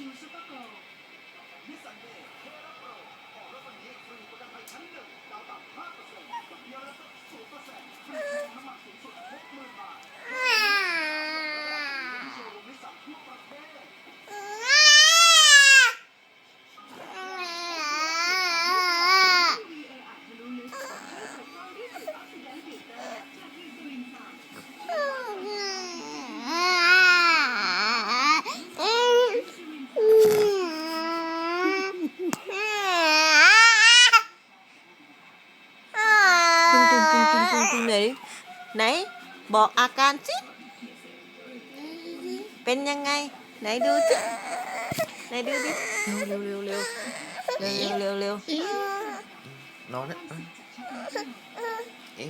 คิว งตึงตึงตึงตึงไหนไหน บอกอาการสิ เป็นยังไง ไหนดูสิไหนดูดิเร็วเร็วเร็วเร็วเร็วเร็วเร็วน้องนะเอง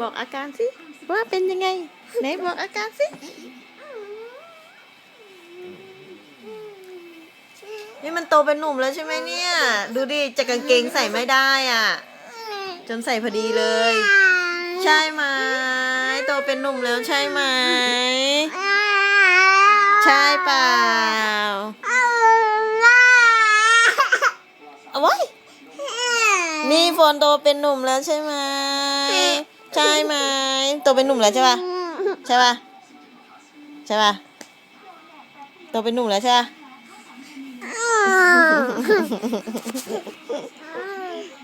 บอกอาการสิว่าเป็นยังไง ไหนบอกอาการสิ นี่มันโตเป็นหนุ่มแล้วใช่ไหมเนี่ย ดูดิจะกางเกงใส่ไม่ได้อะ จนใส่พอดีเลย ใช่ไหมโตเป็นหนุ่มแล้วใช่ไหมใช่เปล่าเอาไว้นี่ฝนโตเป็นหนุ่มแล้วใช่ไหมใช่ไหมโตเป็นหนุ่มแล้วใช่ป่ะใช่ป่ะใช่ป่ะโตเป็นหนุ่มแล้วใช่ป่ะ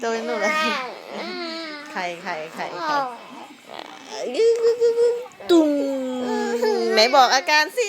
โตเป็นหนุ่มแล้วใครใครใครใครตุ้มไหนบอกอาการสิ